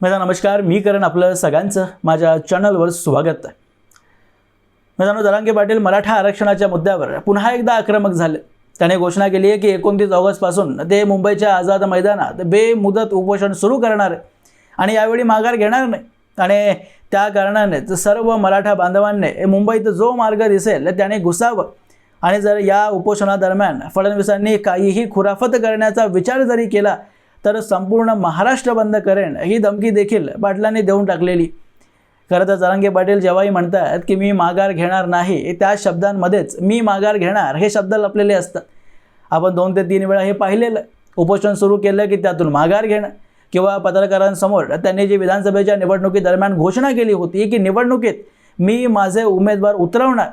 मैदा नमस्कार. मी करण आपलं सगळ्यांचं माझ्या चॅनलवर स्वागत. आहे मैदानो जरांगे पाटील मराठा आरक्षणाच्या मुद्द्यावर पुन्हा एकदा आक्रमक झाले. त्याने घोषणा केली आहे की एकोणतीस ऑगस्टपासून ते मुंबईच्या आझाद मैदानात बेमुदत उपोषण सुरू करणार आहे आणि यावेळी माघार घेणार नाही. आणि त्या कारणाने सर्व मराठा बांधवांनी मुंबईत जो मार्ग दिसेल त्याने घुसावं. आणि जर या उपोषणादरम्यान फडणवीसांनी काहीही खुराफत करण्याचा विचार जरी केला तर संपूर्ण महाराष्ट्र बंद करेन ही धमकी देखील पाटलांनी देऊन टाकलेली. खरं तर जरांगे पाटील जेव्हाही म्हणतात की मी माघार घेणार नाही त्या शब्दांमध्येच मी माघार घेणार हे शब्द लपलेले असतात. आपण दोन ते तीन वेळा हे पाहिलेलं. उपोषण सुरू केलं की त्यातून माघार घेणं किंवा पत्रकारांसमोर त्यांनी जी विधानसभेच्या निवडणुकीदरम्यान घोषणा केली होती की निवडणुकीत मी माझे उमेदवार उतरवणार.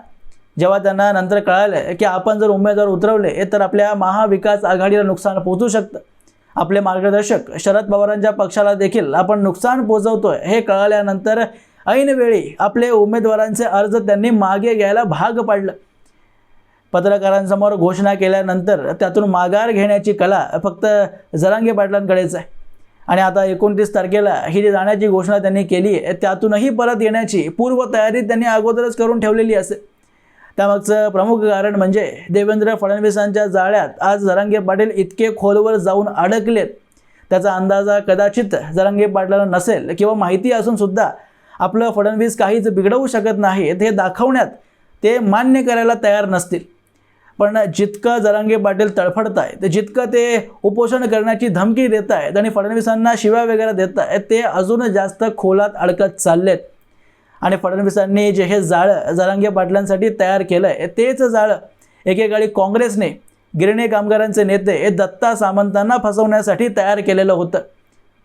जेव्हा त्यांना नंतर कळालं की आपण जर उमेदवार उतरवले तर आपल्या महाविकास आघाडीला नुकसान पोहोचू शकतं. आपले मार्गदर्शक शरद पवारांच्या पक्षाला देखील आपण नुकसान पोचवतोय हे कळाल्यानंतर ऐनवेळी आपले उमेदवारांचे अर्ज त्यांनी मागे घ्यायला भाग पाडलं. पत्रकारांसमोर घोषणा केल्यानंतर त्यातून माघार घेण्याची कला फक्त जरांगे पाटलांकडेच आहे. आणि आता एकोणतीस तारखेला ही जी जाण्याची घोषणा त्यांनी केली आहे त्यातूनही परत येण्याची पूर्वतयारी त्यांनी अगोदरच करून ठेवलेली असेल. त्यामागचं प्रमुख कारण म्हणजे देवेंद्र फडणवीसांच्या जाळ्यात आज जरांगे पाटील इतके खोलवर जाऊन अडकलेत. त्याचा अंदाजा कदाचित जरांगे पाटलाला नसेल किंवा माहिती असून सुद्धा आपलं फडणवीस काहीच बिघडवू शकत नाहीत हे दाखवण्यात ते मान्य करायला तयार नसतील. पण जितकं जरांगे पाटील तळफडत आहेत जितकं ते उपोषण करण्याची धमकी देत आहेत आणि फडणवीसांना शिव्या वगैरे देत आहेत ते अजून जास्त खोलात अडकत चाललेत. आणि फडणवीसांनी जे हे जाळं जरांगे पाटलांसाठी तयार केलं आहे तेच जाळं एकेकाळी काँग्रेसने गिरणी कामगारांचे नेते हे दत्ता सामंतांना फसवण्यासाठी तयार केलेलं होतं.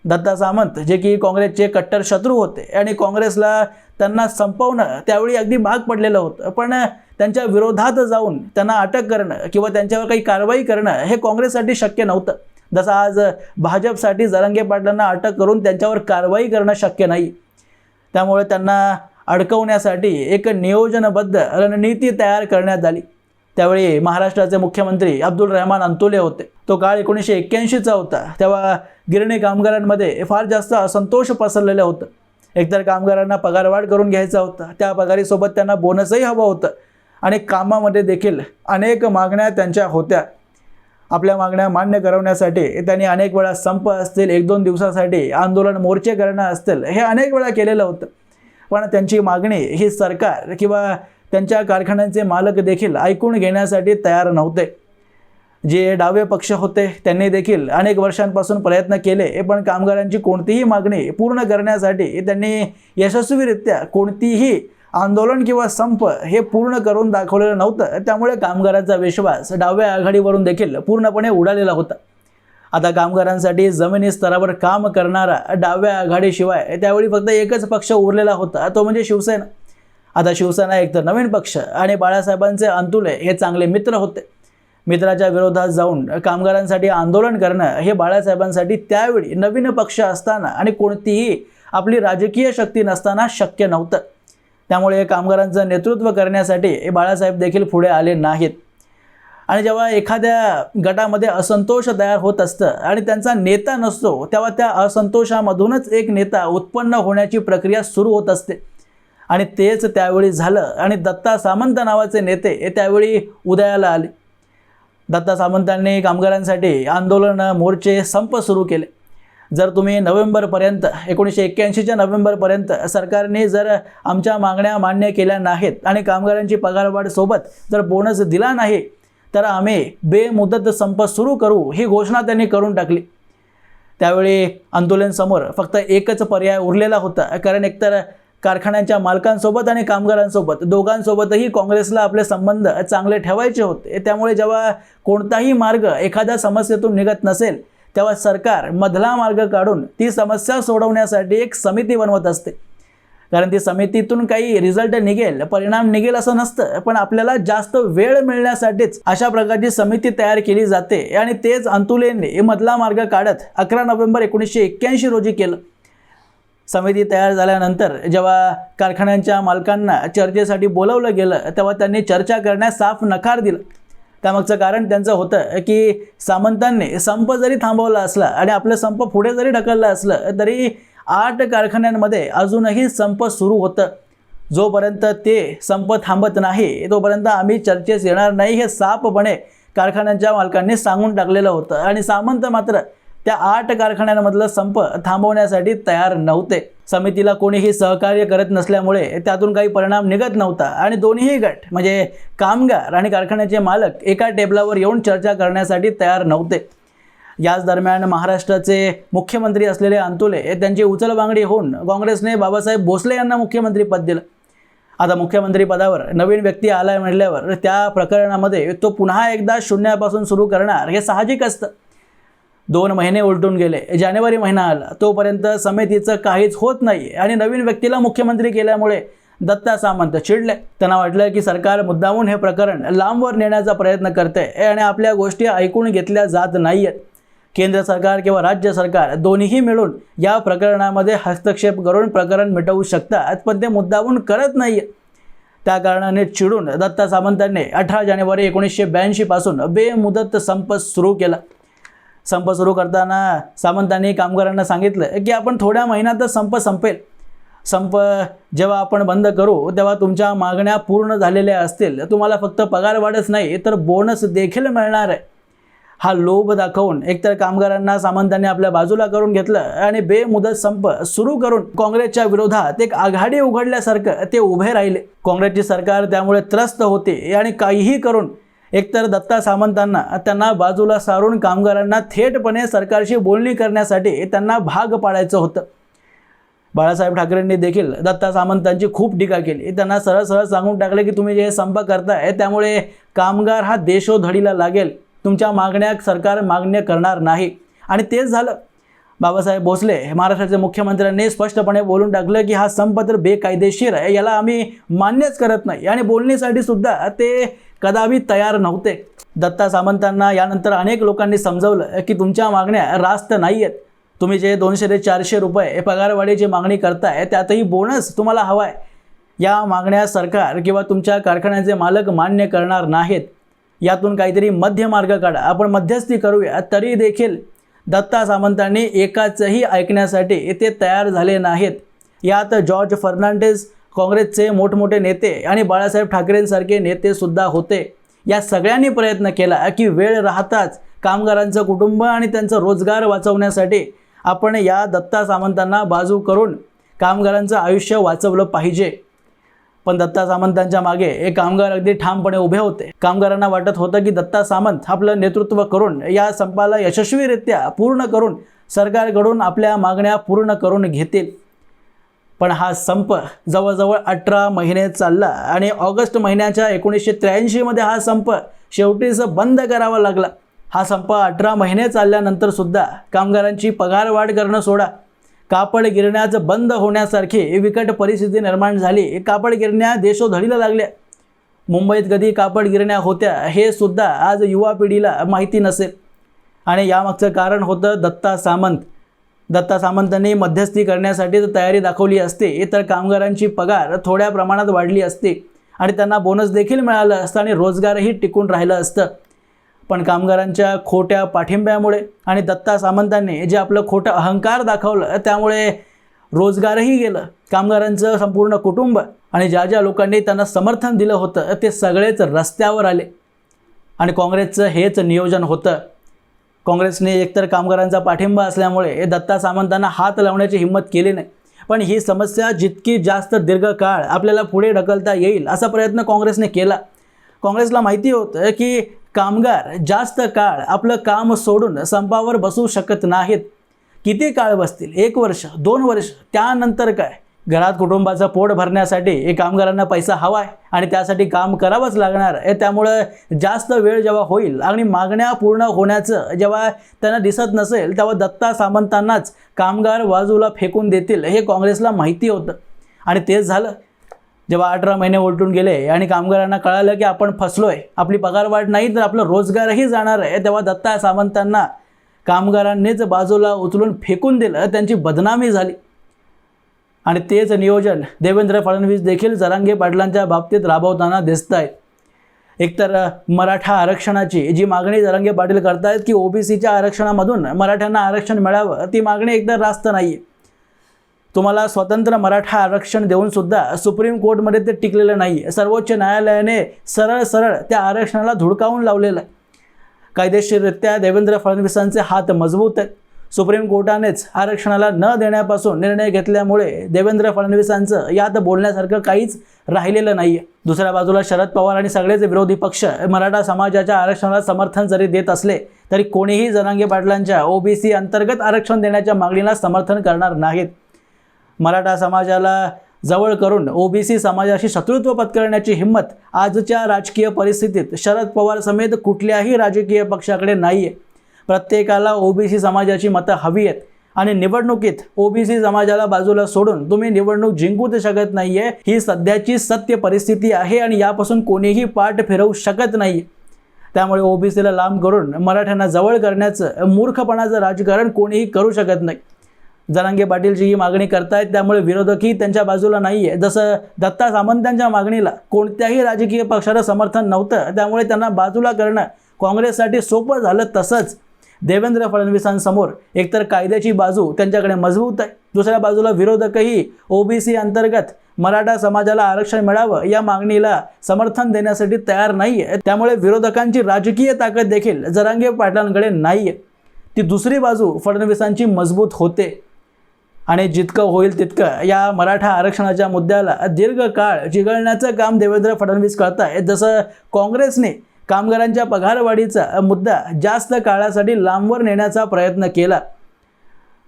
दत्ता सामंत जे की काँग्रेसचे कट्टर शत्रू होते आणि काँग्रेसला त्यांना संपवणं त्यावेळी अगदी भाग पडलेलं होतं. पण त्यांच्या विरोधात जाऊन त्यांना अटक करणं किंवा त्यांच्यावर काही कारवाई करणं हे काँग्रेससाठी शक्य नव्हतं. जसं आज भाजपसाठी जरांगे पाटलांना अटक करून त्यांच्यावर कारवाई करणं शक्य नाही. त्यामुळे त्यांना अडकवण्यासाठी एक नियोजनबद्ध रणनीती तयार करण्यात आली. त्यावेळी महाराष्ट्राचे मुख्यमंत्री अब्दुल रहमान अंतुले होते. तो काळ एकोणीसशे एक्क्याऐंशीचा होता. तेव्हा गिरणी कामगारांमध्ये फार जास्त असंतोष पसरलेलं होतं. एकतर कामगारांना पगारवाढ करून घ्यायचा होता. त्या पगारीसोबत त्यांना बोनसही हवं होतं. आणि कामामध्ये देखील अनेक मागण्या त्यांच्या होत्या. आपल्या मागण्या मान्य करवण्यासाठी त्यांनी अनेक वेळा संप असतील एक दोन दिवसासाठी आंदोलन मोर्चे करणं असतील हे अनेक वेळा केलेलं होतं. पण त्यांची मागणी ही सरकार किंवा त्यांच्या कारखान्यांचे मालक देखील ऐकून घेण्यासाठी तयार नव्हते. जे डावे पक्ष होते त्यांनी देखील अनेक वर्षांपासून प्रयत्न केले पण कामगारांची कोणतीही मागणी पूर्ण करण्यासाठी त्यांनी यशस्वीरित्या कोणतीही आंदोलन किंवा संप हे पूर्ण करून दाखवलेलं नव्हतं. त्यामुळे कामगारांचा विश्वास डाव्या आघाडीवरून देखील पूर्णपणे उडालेला होता. आता कामगारांसाठी जमिनी स्तरावर काम करणारा डाव्या आघाडीशिवाय त्यावेळी फक्त एकच पक्ष उरलेला होता तो म्हणजे शिवसेना. आता शिवसेना एक तर नवीन पक्ष आणि बाळासाहेबांचे अंतुले हे चांगले मित्र होते. मित्राच्या विरोधात जाऊन कामगारांसाठी आंदोलन करणं हे बाळासाहेबांसाठी त्यावेळी नवीन पक्ष असताना आणि कोणतीही आपली राजकीय शक्ती नसताना शक्य नव्हतं. त्यामुळे कामगारांचं नेतृत्व करण्यासाठी बाळासाहेब देखील पुढे आले नाहीत. आणि जेव्हा एखाद्या गटामध्ये असंतोष तयार होत असतं आणि त्यांचा नेता नसतो तेव्हा त्या असंतोषामधूनच एक नेता उत्पन्न होण्याची प्रक्रिया सुरू होत असते. आणि तेच त्यावेळी झालं आणि दत्ता सामंत नावाचे नेते हे त्यावेळी उदयाला आले. दत्ता सामंतांनी कामगारांसाठी आंदोलन मोर्चे संप सुरू केले. जर तुम्ही नोव्हेंबरपर्यंत एकोणीसशे एक्क्याऐंशीच्या नोव्हेंबरपर्यंत सरकारने जर आमच्या मागण्या मान्य केल्या नाहीत आणि कामगारांची पगारवाढसोबत जर बोनस दिला नाही तर आम्ही बेमुदत संप सुरू करू ही घोषणा त्यांनी करून टाकली. त्यावेळी आंदोलनसमोर फक्त एकच पर्याय उरलेला होता कारण एकतर कारखान्यांच्या मालकांसोबत आणि कामगारांसोबत दोघांसोबतही काँग्रेसला आपले संबंध चांगले ठेवायचे होते. त्यामुळे जेव्हा कोणताही मार्ग एखाद्या समस्येतून निघत नसेल तेव्हा सरकार मधला मार्ग काढून ती समस्या सोडवण्यासाठी एक समिती बनवत असते. कारण ती समितीतून काही रिझल्ट निघेल परिणाम निघेल असं नसतं. पण आपल्याला जास्त वेळ मिळण्यासाठीच अशा प्रकारची समिती तयार केली जाते. आणि तेच अंतुलेंनी मधला मार्ग काढत अकरा नोव्हेंबर एकोणीसशे एक्क्याऐंशी रोजी केलं. समिती तयार झाल्यानंतर जेव्हा कारखान्यांच्या मालकांना चर्चेसाठी बोलवलं गेलं तेव्हा त्यांनी चर्चा करण्यास साफ नकार दिला. त्यामागचं कारण त्यांचं होतं की सामंतांनी संप जरी थांबवला असला आणि आपलं संप पुढे जरी ढकललं असलं तरी आठ कारखान्यांमध्ये अजूनही संप सुरू होतं. जोपर्यंत ते संप थांबत नाही तोपर्यंत आम्ही चर्चेस येणार नाही हे सापपणे कारखान्यांच्या मालकांनी सांगून टाकलेलं होतं. आणि सामंत मात्र त्या आठ कारखान्यांमधलं संप थांबवण्यासाठी तयार नव्हते. समितीला कोणीही सहकार्य करत नसल्यामुळे त्यातून काही परिणाम निघत नव्हता. आणि दोन्हीही गट म्हणजे कामगार आणि कारखान्याचे मालक एका टेबलावर येऊन चर्चा करण्यासाठी तयार नव्हते. याच दरम्यान महाराष्ट्राचे मुख्यमंत्री असलेले अंतुले हे त्यांची उचलबांगडी होऊन काँग्रेसने बाबासाहेब भोसले यांना मुख्यमंत्रीपद दिलं. आता मुख्यमंत्रीपदावर नवीन व्यक्ती आलाय म्हटल्यावर त्या प्रकरणामध्ये तो पुन्हा एकदा शून्यापासून सुरू करणार हे साहजिक असतं. दोन महिने उलटून गेले जानेवारी महिना आला तोपर्यंत समितीचं काहीच होत नाही आणि नवीन व्यक्तीला मुख्यमंत्री केल्यामुळे दत्ता सामंत चिडले. त्यांना वाटलं की सरकार मुद्दामून हे प्रकरण लांबवर नेण्याचा प्रयत्न करते आणि आपल्या गोष्टी ऐकून घेतल्या जात नाही आहेत केंद्र सरकार किंवा राज्य सरकार दोन्हीही मिळून या प्रकरणामध्ये हस्तक्षेप करून प्रकरण मिटवू शकतात पण ते मुद्दाहून करत नाही त्या कारणाने चिडून दत्ता सामंतांनी अठरा जानेवारी एकोणीसशे ब्याऐंशीपासून बेमुदत संप सुरू केला. संप सुरू करताना सामंतांनी कामगारांना सांगितलं की आपण थोड्या महिन्यातच संप संपेल. संप जेव्हा आपण बंद करू तेव्हा तुमच्या मागण्या पूर्ण झालेल्या असतील. तुम्हाला फक्त पगार वाढच नाही तर बोनस देखील मिळणार आहे. हा लोभ दाखवून एकतर कामगारांना सामंतांनी आपल्या बाजूला करून घेतलं आणि बेमुदत संप सुरू करून काँग्रेसच्या विरोधात एक आघाडी उघडल्यासारखं ते उभे राहिले. काँग्रेसची सरकार त्यामुळे त्रस्त होते आणि काहीही करून एकतर दत्ता सामंतांना त्यांना बाजूला सारून कामगारांना थेटपणे सरकारशी बोलणी करण्यासाठी त्यांना भाग पाडायचं होतं. बाळासाहेब ठाकरेंनी देखील दत्ता सामंतांची खूप टीका केली. त्यांना सरळ सरळ सांगून टाकले की तुम्ही जे संप करताय त्यामुळे कामगार हा देशोधडीला लागेल. तुमच्या मागण्या सरकार मागण्या करणार नाही. आणि तेच झालं. बाबासाहेब भोसले महाराष्ट्राचे मुख्यमंत्र्यांनी स्पष्टपणे बोलून टाकलं की हा संप तर बेकायदेशीर आहे. याला आम्ही मान्यच करत नाही. आणि बोलण्यासाठी सुद्धा ते कदापि तयार नव्हते. दत्ता सामंतांना यानंतर अनेक लोकांनी समजवलं की तुमच्या मागण्या रास्त नाही आहेत तुम्ही जे दोनशे ते चारशे रुपये पगारवाढीची मागणी करताय त्यातही बोनस तुम्हाला हवा आहे या मागण्या सरकार किंवा तुमच्या कारखान्याचे मालक मान्य करणार नाहीत. यातून काहीतरी मध्य मार्ग काढा. आपण मध्यस्थी करूया. तरी देखील दत्ता सामंतांनी एकाचंही ऐकण्यासाठी ते तयार झाले नाहीत. यात जॉर्ज फर्नांडिस काँग्रेसचे मोठमोठे नेते आणि बाळासाहेब ठाकरेंसारखे नेतेसुद्धा होते. या सगळ्यांनी प्रयत्न केला की वेळ राहताच कामगारांचं कुटुंब आणि त्यांचा रोजगार वाचवण्यासाठी आपण या दत्ता सामंतांना बाजू करून कामगारांचं आयुष्य वाचवलं पाहिजे. पण दत्ता सामंतांच्या मागे एक कामगार अगदी ठामपणे उभे होते. कामगारांना वाटत होतं की दत्ता सामंत आपलं नेतृत्व करून या संपाला यशस्वीरित्या पूर्ण करून सरकारकडून आपल्या मागण्या पूर्ण करून घेतील. पण हा संप जवळजवळ अठरा महिने चालला आणि ऑगस्ट महिन्याच्या एकोणीसशे त्र्याऐंशीमध्ये हा संप शेवटीच बंद करावा लागला. हा संप अठरा महिने चालल्यानंतरसुद्धा कामगारांची पगारवाढ करणं सोडा. कापड गिरण्याचं बंद होण्यासारखी विकट परिस्थिती निर्माण झाली. कापड गिरण्या देशोधडीला लागल्या. मुंबईत कधी कापड गिरण्या होत्या हे सुद्धा आज युवा पिढीला माहिती नसेल. आणि यामागचं कारण होतं दत्ता सामंत. दत्ता सामंतांनी मध्यस्थी करण्यासाठी तयारी दाखवली असते तर कामगारांची पगार थोड्या प्रमाणात वाढली असते. आणि त्यांना बोनस देखील मिळालं असतं आणि रोजगारही टिकून राहिलं असतं. पण कामगारांच्या खोट्या पाठिंब्यामुळे आणि दत्ता सामंतांनी जे आपलं खोटं अहंकार दाखवलं त्यामुळे रोजगारही गेलं. कामगारांचं संपूर्ण कुटुंब आणि ज्या ज्या लोकांनी त्यांना समर्थन दिलं होतं ते सगळेच रस्त्यावर आले. आणि काँग्रेसचं हेच नियोजन होतं. काँग्रेसने एकतर कामगारांचा पाठिंबा असल्यामुळे दत्ता सामंतांना हात लावण्याची हिंमत केली नाही. पण ही समस्या जितकी जास्त दीर्घकाळ आपल्याला पुढे ढकलता येईल असा प्रयत्न काँग्रेसने केला. काँग्रेसला माहिती होतं की कामगार जास्त काळ आपलं काम सोडून संपावर बसू शकत नाहीत. किती काळ बसतील? एक वर्ष दोन वर्ष त्यानंतर काय? घरात कुटुंबाचं पोट भरण्यासाठी हे कामगारांना पैसा हवा आहे आणि त्यासाठी काम करावंच लागणार. आहे त्यामुळं जास्त वेळ जेव्हा होईल आणि मागण्या पूर्ण होण्याचं जेव्हा त्यांना दिसत नसेल तेव्हा दत्ता सामंतांनाच कामगार बाजूला फेकून देतील हे काँग्रेसला माहिती होतं. आणि तेच झालं. जेव्हा अठरा महिने उलटून गेले आणि कामगारांना कळालं की आपण फसलोय आपली पगारवाढ नाही तर आपलं रोजगारही जाणार आहे तेव्हा दत्ता सामंतांना कामगारांनीच बाजूला उचलून फेकून दिलं त्यांची बदनामी झाली. आणि तेच नियोजन देवेंद्र फडणवीस देखील जरांगे पाटलांच्या बाबतीत राबवताना दिसत आहेत एकतर मराठा आरक्षणाची जी मागणी जरांगे पाटील करतायत की ओबीसीच्या आरक्षणामधून मराठ्यांना आरक्षण मिळावं ती मागणी एकतर रास्त नाही आहे तुम्हाला स्वतंत्र मराठा आरक्षण देऊन सुद्धा सुप्रीम कोर्टमध्ये ते टिकलेलं नाही. सर्वोच्च न्यायालयाने सरळ सरळ त्या आरक्षणाला धुडकावून लावलेलं आहे. कायदेशीररित्या देवेंद्र फडणवीसांचे हात मजबूत आहेत. सुप्रीम कोर्टानेच आरक्षणाला न देण्यापासून निर्णय घेतल्यामुळे देवेंद्र फडणवीसांचं यात बोलण्यासारखं काहीच राहिलेलं नाही आहे दुसऱ्या बाजूला शरद पवार आणि सगळेच विरोधी पक्ष मराठा समाजाच्या आरक्षणाला समर्थन जरी देत असले तरी कोणीही जनांगे पाटलांच्या ओबीसी अंतर्गत आरक्षण देण्याच्या मागणीला समर्थन करणार नाहीत. मराठा समाजाला जवळ करून ओबीसी समाजाशी शत्रुत्व पत्करण्याची हिंमत आजच्या राजकीय परिस्थितीत शरद पवार समेत कुठल्याही राजकीय पक्षाकडे नाही आहे प्रत्येकाला ओबीसी समाजाची मतं हवी आहेत आणि निवडणुकीत ओबीसी समाजाला बाजूला सोडून तुम्ही निवडणूक जिंकूच शकत नाही आहे ही सध्याची सत्य परिस्थिती आहे आणि यापासून कोणीही पाठ फिरवू शकत नाही त्यामुळे ओबीसीला लांब करून मराठ्यांना जवळ करण्याचं मूर्खपणाचं राजकारण कोणीही करू शकत नाही. जरांगे पाटीलची ही मागणी करतायत त्यामुळे विरोधकही त्यांच्या बाजूला नाही आहे जसं दत्ता सामंतांच्या मागणीला कोणत्याही राजकीय पक्षाला समर्थन नव्हतं त्यामुळे त्यांना बाजूला करणं काँग्रेससाठी सोपं झालं तसंच देवेंद्र फडणवीसांसमोर एकतर कायद्याची बाजू त्यांच्याकडे मजबूत आहे. दुसऱ्या बाजूला विरोधकही ओबीसी अंतर्गत मराठा समाजाला आरक्षण मिळावं या मागणीला समर्थन देण्यासाठी तयार नाही आहे त्यामुळे विरोधकांची राजकीय ताकद देखील जरांगे पाटलांकडे नाही आहे ती दुसरी बाजू फडणवीसांची मजबूत होते. आणि जितकं होईल तितकं. या मराठा आरक्षणाच्या मुद्द्याला दीर्घकाळ चिघळण्याचं काम देवेंद्र फडणवीस करत आहे जसं काँग्रेसने कामगारांच्या पगारवाढीचा मुद्दा जास्त काळासाठी लांबवर नेण्याचा प्रयत्न केला.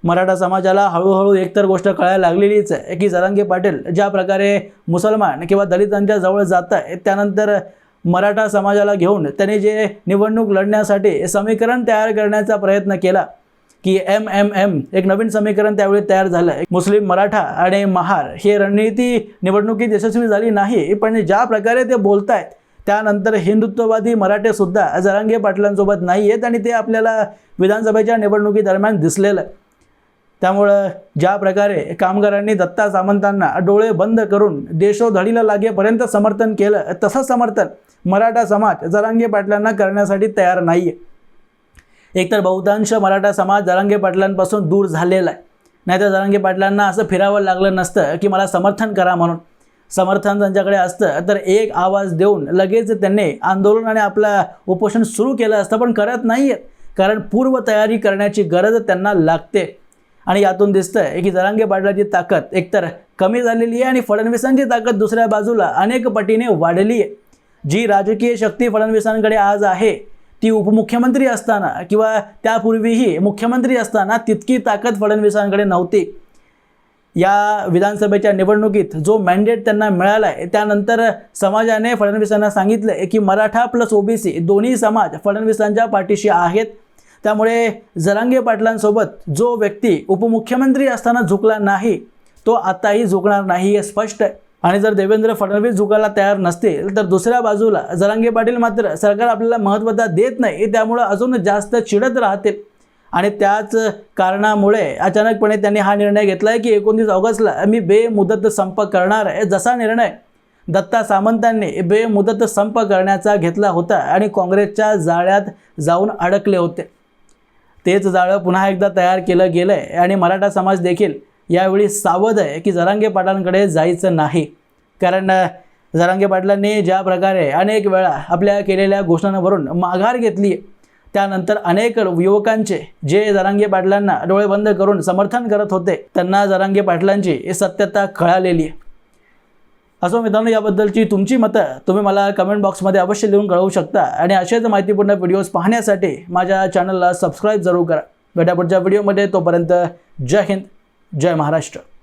मराठा समाजाला हळूहळू एकतर गोष्ट कळायला लागलेलीच आहे की जरांगे पाटील ज्या प्रकारे मुसलमान किंवा दलितांच्या जवळ जात आहे त्यानंतर मराठा समाजाला घेऊन त्यांनी जे निवडणूक लढण्यासाठी समीकरण तयार करण्याचा प्रयत्न केला. की एम एम एम एक नवीन समीकरण त्यावेळी तयार झालं. मुस्लिम मराठा आणि महार हे रणनीती निवडणुकीत यशस्वी झाली नाही पण ज्या प्रकारे ते बोलत आहेत त्यानंतर हिंदुत्ववादी मराठे सुद्धा जरांगे पाटलांसोबत नाही आहेत आणि ते आपल्याला विधानसभेच्या निवडणुकीदरम्यान दिसलेलं. आहे त्यामुळं ज्या प्रकारे कामगारांनी दत्ता सामंतांना डोळे बंद करून देशोधडीला लागेपर्यंत समर्थन केलं तसं समर्थन मराठा समाज जरांगे पाटलांना करण्यासाठी तयार नाही आहे एकतर बहुतांश मराठा समाज जरांगे पाटलांपासून दूर झालेला आहे. नाहीतर जरांगे पाटलांना असं फिरावं लागलं नसतं की मला समर्थन करा म्हणून. समर्थन त्यांच्याकडे असतं तर एक आवाज देऊन लगेच त्यांनी आंदोलन आणि आपलं उपोषण सुरू केलं असतं पण करत नाही आहेत कारण पूर्वतयारी करण्याची गरज त्यांना लागते. आणि यातून दिसतंय की जरांगे पाटलाची ताकद एकतर कमी झालेली आहे आणि फडणवीसांची ताकद दुसऱ्या बाजूला अनेक पटीने वाढली आहे. जी राजकीय शक्ती फडणवीसांकडे आज आहे ती उपमुख्यमंत्री असताना किंवा त्यापूर्वीही मुख्यमंत्री असताना तितकी ताकद फडणवीसांकडे नव्हती. या विधानसभेच्या निवडणुकीत जो मॅन्डेट त्यांना मिळाला आहे त्यानंतर समाजाने फडणवीसांना सांगितलं की मराठा प्लस ओबीसी दोन्ही समाज फडणवीसांच्या पाठीशी आहेत. त्यामुळे जरांगे पाटलांसोबत जो व्यक्ती उपमुख्यमंत्री असताना झुकला नाही तो आताही झुकणार नाही हे स्पष्ट आहे. आणि जर देवेंद्र फडणवीस झुकायला तयार नसतील तर दुसऱ्या बाजूला जरांगे पाटील मात्र सरकार आपल्याला महत्त्वता देत नाही त्यामुळं अजून जास्त चिडत राहतील. आणि त्याच कारणामुळे अचानकपणे त्यांनी हा निर्णय घेतला आहे की एकोणतीस ऑगस्टला मी बेमुदत संप करणार आहे. जसा निर्णय दत्ता सामंतांनी बेमुदत संप करण्याचा घेतला होता आणि काँग्रेसच्या जाळ्यात जाऊन अडकले होते. तेच जाळं पुन्हा एकदा तयार केलं गेलं आहे आणि मराठा समाज देखील यावेळी सावध आहे की जरांगे पाटलांकडे जायचं नाही. कारण जरांगे पाटलांनी ज्या प्रकारे अनेक वेळा आपल्या केलेल्या घोषणांवरून माघार घेतली त्यानंतर अनेक युवकांचे जे जरांगे पाटलांना डोळे बंद करून समर्थन करत होते त्यांना जरांगे पाटलांची सत्यता कळालेली आहे. असो मित्रांनो याबद्दलची तुमची मतं तुम्ही मला कमेंट बॉक्समध्ये अवश्य लिहून कळवू शकता आणि असेच माहितीपूर्ण व्हिडिओज पाहण्यासाठी माझ्या चॅनलला सबस्क्राईब जरूर करा. भेटा पुढच्या व्हिडिओमध्ये तोपर्यंत जय हिंद. जय महाराष्ट्र.